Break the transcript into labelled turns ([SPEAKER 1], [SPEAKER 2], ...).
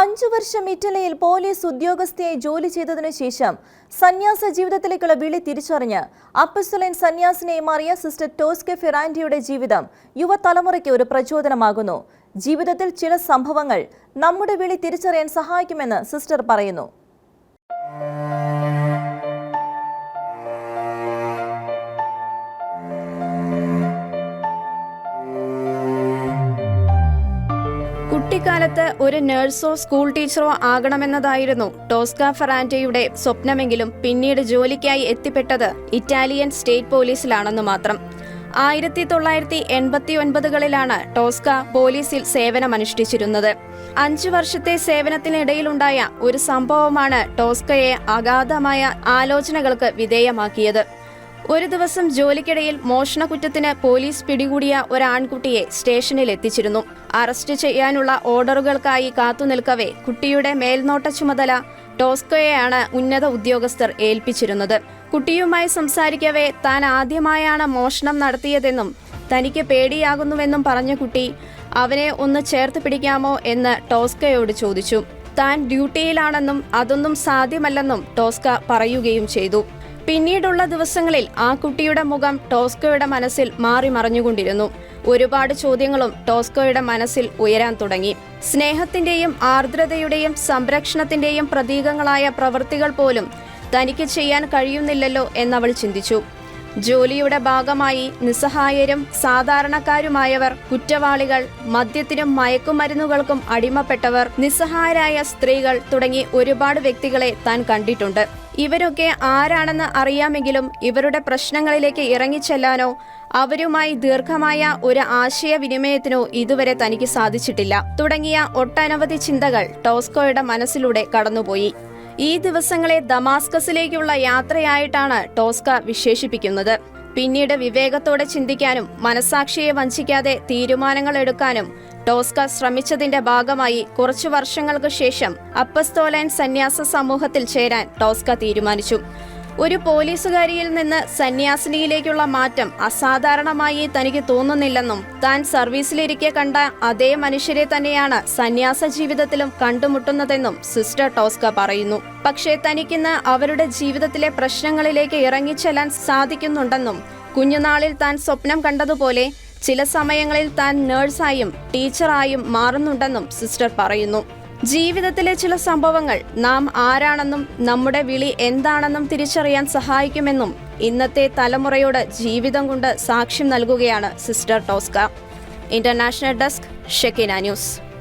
[SPEAKER 1] അഞ്ചു വർഷം ഇറ്റലിയിൽ പോലീസ് ഉദ്യോഗസ്ഥയായി ജോലി ചെയ്തതിനു ശേഷം സന്യാസ ജീവിതത്തിലേക്കുള്ള വിളി തിരിച്ചറിഞ്ഞ് അപ്പസ്തുലൻ സന്യാസിനെ മാറിയ സിസ്റ്റർ ടോസ്കെ ഫിറാൻഡിയുടെ ജീവിതം യുവതലമുറയ്ക്ക് ഒരു പ്രചോദനമാകുന്നു. ജീവിതത്തിൽ ചില സംഭവങ്ങൾ നമ്മുടെ വിളി തിരിച്ചറിയാൻ സഹായിക്കുമെന്ന് സിസ്റ്റർ പറയുന്നു.
[SPEAKER 2] കുട്ടിക്കാലത്ത് ഒരു നഴ്സോ സ്കൂൾ ടീച്ചറോ ആകണമെന്നതായിരുന്നു ടോസ്ക ഫെറാന്റയുടെ സ്വപ്നമെങ്കിലും പിന്നീട് ജോലിക്കായി എത്തിപ്പെട്ടത് ഇറ്റാലിയൻ സ്റ്റേറ്റ് പോലീസിലാണെന്ന് മാത്രം. ആയിരത്തി തൊള്ളായിരത്തി എൺപത്തി ഒൻപതുകളിലാണ് ടോസ്ക പോലീസിൽ സേവനമനുഷ്ഠിച്ചിരുന്നത്. അഞ്ചു വർഷത്തെ സേവനത്തിനിടയിലുണ്ടായ ഒരു സംഭവമാണ് ടോസ്കയെ അഗാധമായ ആലോചനകൾക്ക് വിധേയമാക്കിയത്. ഒരു ദിവസം ജോലിക്കിടയിൽ മോഷണക്കുറ്റത്തിന് പോലീസ് പിടികൂടിയ ഒരു ആൺകുട്ടിയെ സ്റ്റേഷനിൽ എത്തിച്ചിരുന്നു അറസ്റ്റ് ചെയ്യാനുള്ള ഓർഡറുകൾക്കായി കാത്തുനിൽക്കവേ കുട്ടിയുടെ മേൽനോട്ട ചുമതല ടോസ്കോയെയാണ് ഉന്നത ഉദ്യോഗസ്ഥർ ഏൽപ്പിച്ചിരുന്നത്. കുട്ടിയുമായി സംസാരിക്കവേ താൻ ആദ്യമായാണ് മോഷണം നടത്തിയതെന്നും തനിക്ക് പേടിയാകുന്നുവെന്നും പറഞ്ഞ കുട്ടി അവനെ ഒന്ന് ചേർത്ത് പിടിക്കാമോ? എന്ന് ടോസ്കയോട് ചോദിച്ചു. താൻ ഡ്യൂട്ടിയിലാണെന്നും അതൊന്നും സാധ്യമല്ലെന്നും ടോസ്ക പറയുകയും ചെയ്തു. പിന്നീടുള്ള ദിവസങ്ങളിൽ ആ കുട്ടിയുടെ മുഖം ടോസ്കോയുടെ മനസ്സിൽ മാറി മറഞ്ഞുകൊണ്ടിരുന്നു. ഒരുപാട് ചോദ്യങ്ങളും ടോസ്കോയുടെ മനസ്സിൽ ഉയരാൻ തുടങ്ങി. സ്നേഹത്തിന്റെയും ആർദ്രതയുടെയും സംരക്ഷണത്തിന്റെയും പ്രതീകങ്ങളായ പ്രവൃത്തികൾ പോലും തനിക്ക് ചെയ്യാൻ കഴിയുന്നില്ലല്ലോ എന്നവൾ ചിന്തിച്ചു. ജോലിയുടെ ഭാഗമായി നിസ്സഹായരും സാധാരണക്കാരുമായവർ കുറ്റവാളികൾ മദ്യത്തിനും മയക്കുമരുന്നുകൾക്കും അടിമപ്പെട്ടവർ നിസ്സഹായരായ സ്ത്രീകൾ തുടങ്ങി ഒരുപാട് വ്യക്തികളെ താൻ കണ്ടിട്ടുണ്ട്. ഇവരൊക്കെ ആരാണെന്ന് അറിയാമെങ്കിലും ഇവരുടെ പ്രശ്നങ്ങളിലേക്ക് ഇറങ്ങിച്ചെല്ലാനോ അവരുമായി ദീർഘമായ ഒരു ആശയവിനിമയത്തിനോ ഇതുവരെ തനിക്ക് സാധിച്ചിട്ടില്ല. തുടങ്ങിയ ഒട്ടനവധി ചിന്തകൾ ടോസ്കോയുടെ മനസ്സിലൂടെ കടന്നുപോയി. ഈ ദിവസങ്ങളെ ദമാസ്കസിലേക്കുള്ള യാത്രയായിട്ടാണ് ടോസ്ക വിശേഷിപ്പിക്കുന്നത്. പിന്നീട് വിവേകത്തോടെ ചിന്തിക്കാനും മനസാക്ഷിയെ വഞ്ചിക്കാതെ തീരുമാനങ്ങൾ എടുക്കാനും ടോസ്ക ശ്രമിച്ചതിന്റെ ഭാഗമായി കുറച്ചു വർഷങ്ങൾക്ക് ശേഷം അപ്പസ്തോലൻ സന്യാസ സമൂഹത്തിൽ ചേരാൻ ടോസ്ക തീരുമാനിച്ചു. ഒരു പോലീസുകാരിയിൽ നിന്ന് സന്യാസിനിയിലേക്കുള്ള മാറ്റം അസാധാരണമായി തനിക്ക് തോന്നുന്നില്ലെന്നും താൻ സർവീസിലിരിക്കെ കണ്ട അതേ മനുഷ്യരെ തന്നെയാണ് സന്യാസ ജീവിതത്തിലും കണ്ടുമുട്ടുന്നതെന്നും സിസ്റ്റർ ടോസ്ക പറയുന്നു. പക്ഷേ തനിക്കിന്ന് അവരുടെ ജീവിതത്തിലെ പ്രശ്നങ്ങളിലേക്ക് ഇറങ്ങിച്ചെല്ലാൻ സാധിക്കുന്നുണ്ടെന്നും കുഞ്ഞുനാളിൽ താൻ സ്വപ്നം കണ്ടതുപോലെ ചില സമയങ്ങളിൽ താൻ നേഴ്സായും ടീച്ചറായും മാറുന്നുണ്ടെന്നും സിസ്റ്റർ പറയുന്നു. ജീവിതത്തിലെ ചില സംഭവങ്ങൾ നാം ആരാണെന്നും നമ്മുടെ വിളി എന്താണെന്നും തിരിച്ചറിയാൻ സഹായിക്കുമെന്നും ഇന്നത്തെ തലമുറയോട് ജീവിതം കൊണ്ട് സാക്ഷ്യം നൽകുകയാണ് sister Tosca. International desk Shekinah news.